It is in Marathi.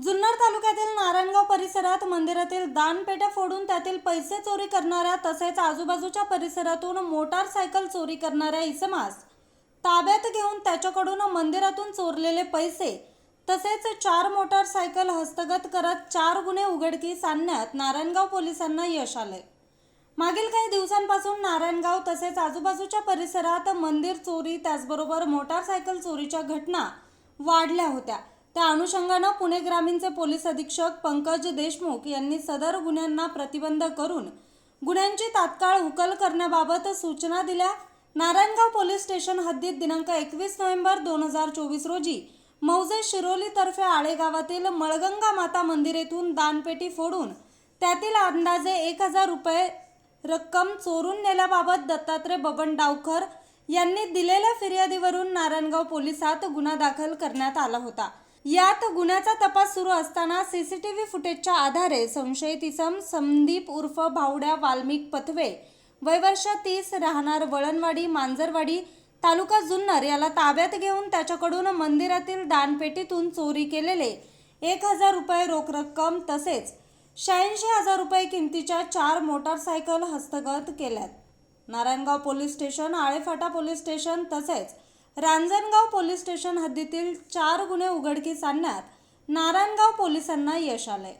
जुन्नर तालुक्यातील नारायणगाव परिसरात मंदिरातील दानपेट्या फोडून त्यातील पैसे चोरी करणाऱ्या तसेच आजूबाजूच्या परिसरातून मोटारसायकल चोरी करणाऱ्या इसमास ताब्यात घेऊन त्याच्याकडून मंदिरातून चोरलेले पैसे तसेच चार मोटारसायकल हस्तगत करत चार गुन्हे उघडकीस आणण्यात नारायणगाव पोलिसांना यश आले. मागील काही दिवसांपासून नारायणगाव तसेच आजूबाजूच्या परिसरात मंदिर चोरी त्याचबरोबर मोटारसायकल चोरीच्या घटना वाढल्या होत्या. त्या अनुषंगानं पुणे ग्रामीणचे पोलीस अधीक्षक पंकज देशमुख यांनी सदर गुन्ह्यांना प्रतिबंध करून गुन्ह्यांची तात्काळ उकल करण्याबाबत सूचना दिल्या. नारायणगाव पोलीस स्टेशन हद्दीत दिनांक एकवीस नोव्हेंबर दोन हजार चोवीस रोजी मौजे शिरोलीतर्फे आळेगावातील मळगंगा माता मंदिर येथून दानपेटी फोडून त्यातील अंदाजे एक हजार रुपये रक्कम चोरून नेल्याबाबत दत्तात्रय बबन डावकर यांनी दिलेल्या फिर्यादीवरून नारायणगाव पोलिसात गुन्हा दाखल करण्यात आला होता. यात गुन्ह्याचा तपास सुरू असताना सीसीटीव्ही फुटेजच्या आधारे संशयित इसम संदीप उर्फ भावड्या वाल्मिक पथवे वयवर्ष तीस राहणार वळणवाडी मांजरवाडी तालुका जुन्नर याला ताब्यात घेऊन त्याच्याकडून मंदिरातील दानपेटीतून चोरी केलेले एक हजार रुपये रोख रक्कम तसेच शहाऐंशी हजार रुपये किमतीच्या चार मोटारसायकल हस्तगत केल्यात. Narayangaon police station Alephata police station तसेच रांजणगाव पोलीस स्टेशन हद्दीतील चार गुन्हे उघडकीस आणण्यात नारायणगाव पोलिसांना यश आलंय.